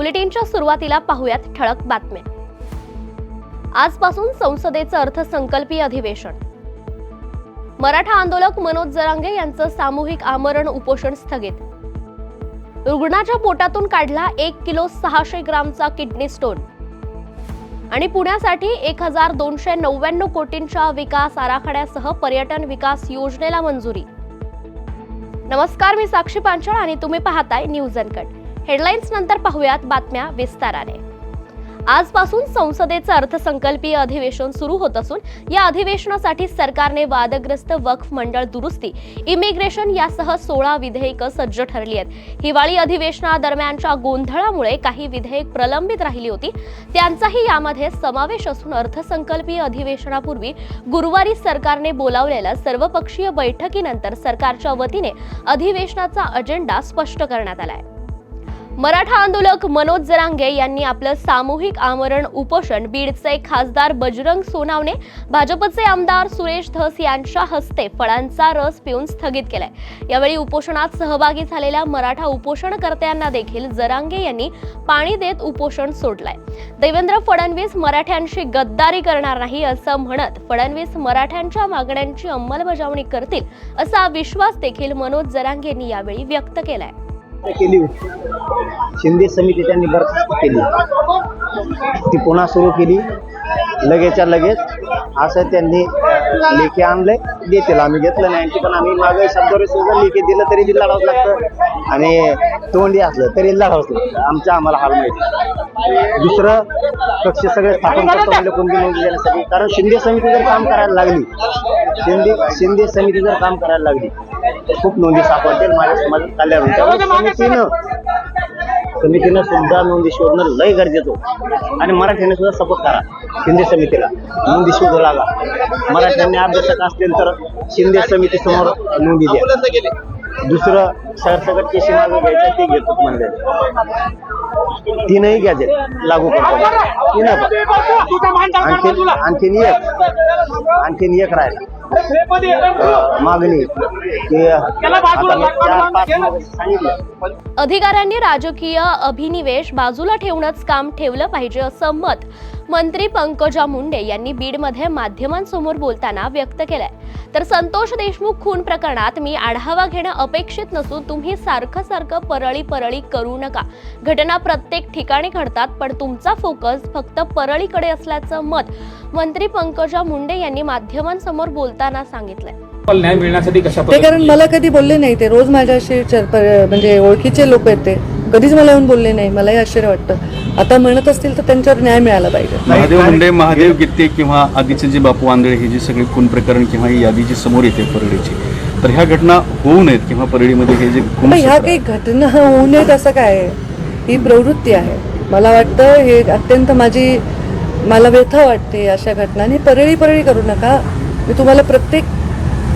बुलेटिनच्या सुरुवातीला पाहूयात ठळक बातम्या. आजपासून संसदेचं अर्थसंकल्पीय अधिवेशन. मराठा आंदोलक मनोज जरांगे यांचं सामूहिक आमरण उपोषण स्थगित. रुग्णाच्या पोटातून काढला एक किलो सहाशे ग्रामचा किडनी स्टोन. आणि पुण्यासाठी एक हजार दोनशे नव्याण्णव कोटींच्या विकास आराखड्यासह पर्यटन विकास योजनेला मंजुरी. नमस्कार मी साक्षी पांचाळ आणि तुम्ही पाहताय न्यूज अनकट. हेडलाईन्स नंतर पाहूयात बातम्या विस्ताराने. आजपासून संसदेचं अर्थसंकल्पीय अधिवेशन सुरू होत असून या अधिवेशनासाठी सरकारने वादग्रस्त वक्फ मंडळ दुरुस्ती इमिग्रेशन यासह सोळा विधेयकं सज्ज ठरली आहेत. हिवाळी अधिवेशनादरम्यानच्या गोंधळामुळे काही विधेयक प्रलंबित राहिली होती. त्यांचाही यामध्ये समावेश असून अर्थसंकल्पीय अधिवेशनापूर्वी गुरुवारी सरकारने बोलावलेल्या सर्वपक्षीय बैठकीनंतर सरकारच्या वतीने अधिवेशनाचा अजेंडा स्पष्ट करण्यात आला आहे मराठा आंदोलक मनोज जरांगे यांनी आपलं सामूहिक आमरण उपोषण बीडचे खासदार बजरंग सोनावणे भाजपचे आमदार सुरेश धस यांच्या हस्ते फळांचा रस पिऊन स्थगित केलाय. यावेळी उपोषणात सहभागी झालेल्या मराठा उपोषणकर्त्यांना देखील जरांगे यांनी पाणी देत उपोषण सोडलंय. देवेंद्र फडणवीस मराठ्यांशी गद्दारी करणार नाही असं म्हणत फडणवीस मराठ्यांच्या मागण्यांची अंमलबजावणी करतील असा विश्वास देखील मनोज जरांगे यांनी यावेळी व्यक्त केलाय. केली होती. शिंदे समिती त्यांनी बरखास्त केली. ती पुन्हा सुरू केली. लगेचच्या लगेच असं त्यांनी लेखी आणले देतील आम्ही घेतलं नाही. पण आम्ही मागे शब्दावर सुद्धा लेखी दिलं तरी ती लढावं लागतं. आणि तोंडी असलं तरी लढावंच लागतं. आमच्या आम्हाला हार माहिती दुसरं पक्ष सगळे स्थापन करतो म्हणजे कोणती नोंद देण्यासाठी कारण शिंदे समिती जर काम करायला लागली शिंदे शिंदे समिती जर काम करायला लागली खूप नोंदी सापडतील. माझ्या समाजात कल्याण होईल समितीनं समितीनं सुद्धा नोंदी शोधणं लय गरजेचं. आणि मराठ्याने सुद्धा सपोर्ट करा. शिंदे समितीला. नोंदी शोधू लागा. मराठ्यांनी अभ्यासक असतील तर शिंदे समिती समोर नोंदी द्या. दुसरं सरसकट केशी मागं घ्यायचं ते घेतो म्हणले. तीनही गॅजेट लागू करतो. तीन आणखीन आणखीन एक. आणखीन एक राहिला. मागणी अधिकाऱ्यांनी राजकीय अभिनिवेश बाजूला ठेवूनच काम ठेवलं पाहिजे असं मत. मंत्री पंकजा मुंडे यांनी बीडमध्ये माध्यमांसमोर बोलताना व्यक्त केलंय. तर संतोष देशमुख खून प्रकरणात मी आढावा घेणं अपेक्षित नसून तुम्ही सारखं सारखं परळी परळी करू नका. घटना प्रत्येक ठिकाणी घडतात पण तुमचा फोकस फक्त परळीकडे असल्याचं मत मंत्री पंकजा मुंडे यांनी माध्यमांसमोर बोलताना सांगितलंय. मला न्याय मिळण्यासाठी कशा ते कारण मला कधी बोलले नाही ते. रोज माझ्याशी म्हणजे ओळखीचे लोक आहेत ते. कधीच मला येऊन बोलले नाही. मलाही आश्चर्य वाटतं. आता म्हणत असतील तर त्यांच्यावर न्याय मिळाला पाहिजे. महादेव मुंडे महादेव गित्ते किंवा आधीचे जे बापू आंधळे हे जे सगळे खून प्रकरण किंवा ही यादी जी समोर येते परळीची तर ह्या घटना होऊ नयेत किंवा परळीमध्ये हे जे ह्या काही घटना होऊ नयेत असं काय आहे? ही प्रवृत्ती आहे. मला वाटतं हे अत्यंत माझी मला व्यथा वाटते अशा घटनांनी. परळी परळी करू नका. मी तुम्हाला प्रत्येक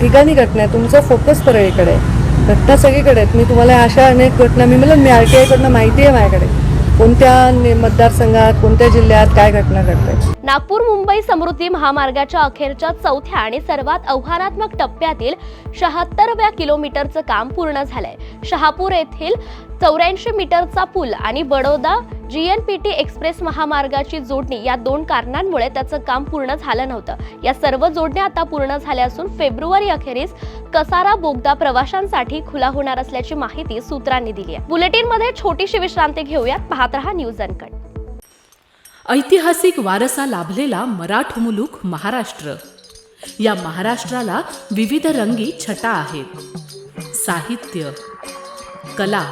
ठिकाणी घटना आहे. तुमचा फोकस परळीकडे आहे. घटना सगळीकडे आहेत. मी तुम्हाला अशा अनेक घटना मी मला मी आर टी आयकडनं माहिती आहे माझ्याकडे. कोणत्या मतदारसंघात कोणत्या जिल्ह्यात काय घटना घडते नागपूर मुंबई समृद्धी महामार्गाच्या अखेरच्या चौथ्या आणि सर्वात आव्हानात्मक टप्प्यातील शहात्तरव्या किलोमीटरचं काम पूर्ण झालंय. शहापूर येथील चौऱ्याऐंशी मीटरचा पूल आणि बडोदा टी एक्सप्रेस महामार्गाची जोडणी या दोन कारणांमुळे त्याचं काम पूर्ण झालं नव्हतं. या सर्व जोडण्या आता पूर्ण झाल्या असून फेब्रुवारी अखेरीस कसारा बोगदा प्रवाशांसाठी खुला होणार असल्याची माहिती सूत्रांनी दिली आहे. बुलेटिनमध्ये छोटीशी विश्रांती घेऊयात. पाहत रहा न्यूज अनकट. ऐतिहासिक वारसा लाभलेला मराठ मुलूक महाराष्ट्र. या महाराष्ट्राला विविध रंगी छटा आहेत. साहित्य कला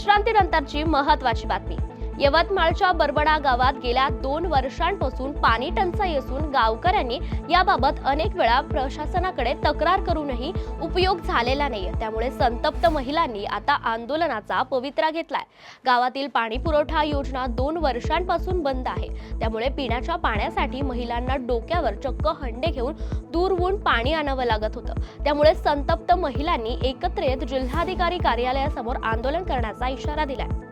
विश्रांतीनंतरची महत्वाची बातमी. यवतमाळच्या बरबडा गावात गेल्या दोन वर्षांपासून पाणी टंचाई असून गावकऱ्यांनी याबाबत अनेक वेळा प्रशासनाकडे तक्रार करूनही उपयोग झालेला नाही त्यामुळे संतप्त महिलांनी आता आंदोलनाचा पवित्रा घेतलाय. गावातील पाणी पुरवठा योजना दोन वर्षांपासून बंद आहे. त्यामुळे पिण्याच्या पाण्यासाठी महिलांना डोक्यावर चक्क हंडे घेऊन दूरवून पाणी आणावं लागत होतं. त्यामुळे संतप्त महिलांनी एकत्र येत जिल्हाधिकारी कार्यालयासमोर आंदोलन करण्याचा इशारा दिलाय.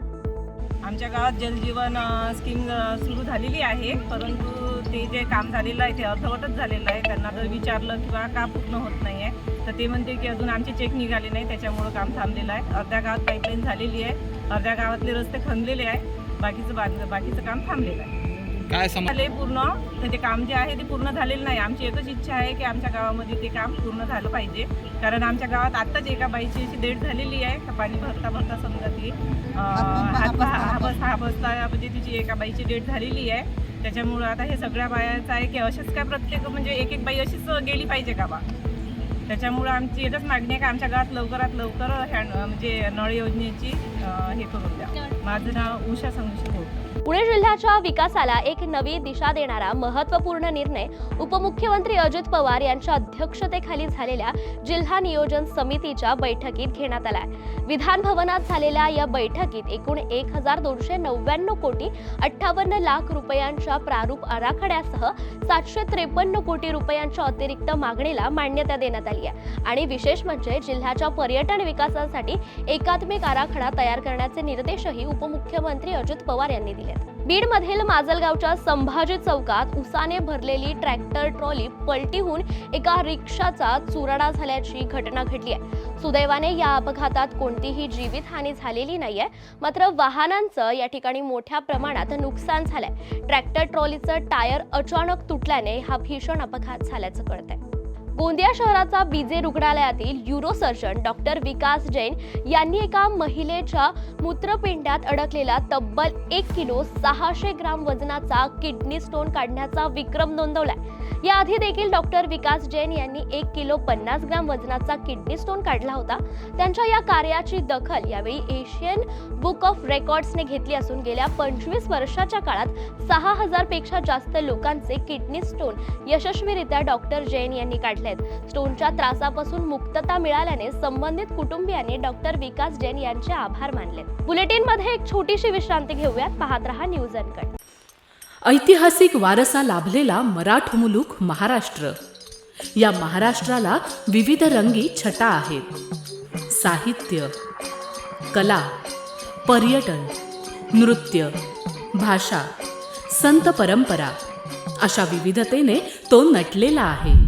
आमच्या गावात जलजीवन स्कीम सुरू झालेली आहे. परंतु ते जे काम झालेलं आहे ते अर्धवटच झालेलं आहे. त्यांना जर विचारलं किंवा का पूर्ण होत नाही आहे तर ते म्हणते की अजून आमचे चेक निघाले नाही त्याच्यामुळं काम थांबलेलं आहे. अर्ध्या गावात पाईपलाईन झालेली आहे. अर्ध्या गावातले रस्ते खणलेले आहे बाकीचं बांध बाकीचं काम थांबलेलं आहे. काय झाले पूर्ण. तर ते काम जे आहे ते पूर्ण झालेलं नाही. आमची एकच इच्छा आहे की आमच्या गावामध्ये ते काम पूर्ण झालं पाहिजे. कारण आमच्या गावात आत्ताच एका बाईची अशी डेट झालेली आहे. का पाणी भरता भरता समजा ती बसता म्हणजे तिची एका बाईची डेट झालेली आहे. त्याच्यामुळं आता हे सगळ्या बायाचं आहे की असेच काय प्रत्येक म्हणजे एक एक बाई अशीच गेली पाहिजे का बा? त्याच्यामुळं आमची एकच मागणी आहे का आमच्या गावात लवकरात लवकर ह्या म्हणजे नळ योजनेची हे करून द्या. माझं नाव उषा संघ होतं पुणे जिल्ह्याच्या विकासाला एक नवी दिशा देणारा महत्त्वपूर्ण निर्णय उपमुख्यमंत्री अजित पवार यांच्या अध्यक्षतेखाली झालेल्या जिल्हा नियोजन समितीच्या बैठकीत घेण्यात आला विधान भवनात झालेल्या या बैठकीत एकूण एक हजार दोनशे नव्याण्णव कोटी अठ्ठावन्न लाख रुपयांच्या प्रारूप आराखड्यासह सातशे त्रेपन्न कोटी रुपयांच्या अतिरिक्त मागणीला मान्यता देण्यात आली आहे. आणि विशेष म्हणजे जिल्ह्याच्या पर्यटन विकासासाठी एकात्मिक आराखडा तयार करण्याचे निर्देशही उपमुख्यमंत्री अजित पवार यांनी दिले बीड मधील माजलगावच्या संभाजी चौकात उसाने भरलेली ट्रॅक्टर ट्रॉली पलटीहून एका रिक्षाचा चुराडा झाल्याची घटना घडली आहे. सुदैवाने या अपघातात कोणतीही जीवितहानी झालेली नाहीये. मात्र वाहनांचं या ठिकाणी मोठ्या प्रमाणात नुकसान झालंय. ट्रॅक्टर ट्रॉलीचं टायर अचानक तुटल्याने हा भीषण अपघात झाल्याचं कळतंय. गोंदिया शहराचा बीजे रुग्णालयातील युरोसर्जन डॉक्टर विकास जैन यांनी एका महिलेच्या मूत्रपिंडात अडकलेला तब्बल एक किलो सहाशे ग्राम वजनाचा किडनी स्टोन काढण्याचा विक्रम नोंदवलाय. याआधी देखील डॉक्टर विकास जैन यांनी एक किलो पन्नास ग्राम वजनाचा किडनी स्टोन काढला होता. त्यांच्या या कार्याची दखल यावेळी एशियन बुक ऑफ रेकॉर्ड्सने घेतली असून गेल्या पंचवीस वर्षाच्या काळात सहा हजारपेक्षा जास्त लोकांचे किडनी स्टोन यशस्वीरित्या डॉक्टर जैन यांनी काढले आहेत. स्टोनच्या त्रासापासून मुक्तता मिळाल्याने संबंधित कुटुंबियांनी डॉक्टर विकास जैन यांचे आभार मानले. बुलेटिनमध्ये एक छोटीशी विश्रांती घेऊयात. पाहत रहा न्यूज अनकट ऐतिहासिक वारसा लाभलेला मराठ मुलूक महाराष्ट्र. या महाराष्ट्राला विविध रंगी छटा आहेत. साहित्य कला पर्यटन नृत्य भाषा संत परंपरा अशा विविधतेने तो नटलेला आहे.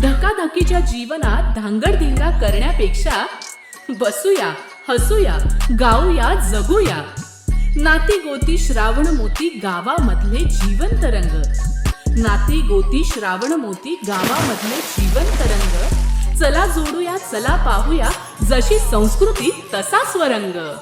धकाधकीच्या जीवनात धांगडधिंगा करण्यापेक्षा बसूया हसूया गाऊया जगूया. नाती गोती श्रावण मोती गावामधले जीवन रंग. नाती गोती श्रावण मोती गावामधले जिवंत रंग. चला जोडूया चला पाहूया जशी संस्कृती तसा स्वरंग.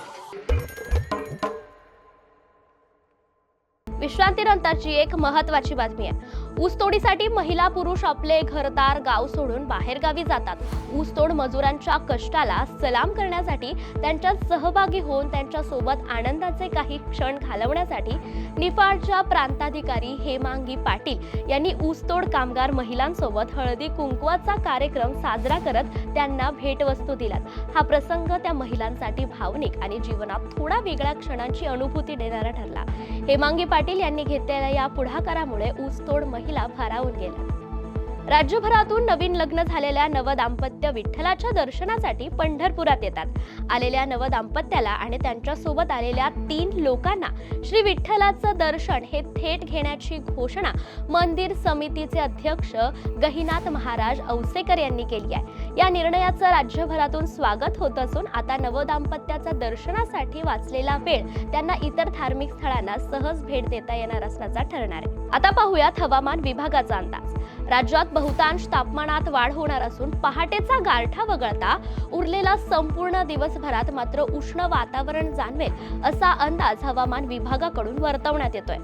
विश्रांतीनंतरची एक महत्वाची बातमी आहे. ऊसतोडीसाठी महिला पुरुष आपले घरदार गाव सोडून बाहेरगावी जातात. ऊसतोड मजुरांच्या कष्टाला सलाम करण्यासाठी त्यांच्यात सहभागी होऊन त्यांच्यासोबत आनंदाचे काही क्षण घालवण्यासाठी निफाडच्या प्रांताधिकारी हेमांगी पाटील यांनी ऊसतोड कामगार महिलांसोबत हळदी कुंकवाचा कार्यक्रम साजरा करत त्यांना भेटवस्तू दिल्यात. हा प्रसंग त्या महिलांसाठी भावनिक आणि जीवनात थोडा वेगळ्या क्षणांची अनुभूती देणारा ठरला. हेमांगी पाटील यांनी घेतलेल्या या पुढाकारामुळे ऊसतोड महिला भारावून गेला. राज्यभरातून नवीन लग्न झालेल्या नवदाम्पत्य विठ्ठलाच्या दर्शनासाठी पंढरपुरात येतात. आलेल्या नवदाम्पत्याला आणि त्यांच्यासोबत आलेल्या तीन लोकांना श्री विठ्ठलाचं दर्शन हे थेट घेण्याची घोषणा मंदिर समितीचे अध्यक्ष गहिनाथ महाराज औसेकर यांनी केली आहे. या निर्णयाचं राज्यभरातून स्वागत होत असून आता नवदाम्पत्याचा दर्शनासाठी वाचलेला वेळ त्यांना इतर धार्मिक स्थळांना सहज भेट देता येणार असल्याचा ठरणार आहे. आता पाहूयात हवामान विभागाचा अंदाज. राज्यात बहुतांश तापमानात वाढ होणार असून पहाटेचा गारठा वगळता उरलेला संपूर्ण दिवसभरात मात्र उष्ण वातावरण जाणवेल असा अंदाज हवामान विभागाकडून वर्तवण्यात येतोय.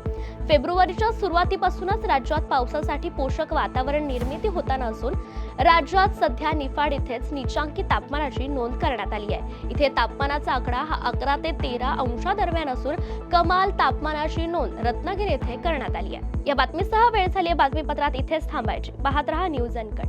फेब्रुवारीच्या सुरुवातीपासूनच राज्यात पावसासाठी पोषक वातावरण निर्मिती होताना असून राज्यात सध्या निफाड इथेच निचांकी तापमानाची नोंद करण्यात आली आहे. इथे तापमानाचा आकडा हा अकरा ते तेरा अंशादरम्यान असून कमाल तापमानाची नोंद रत्नागिरी येथे करण्यात आली आहे. या बातमीसह वेळ झाली आहे बातमीपत्रात इथेच थांबायची. पाहत रहा न्यूज अनकट.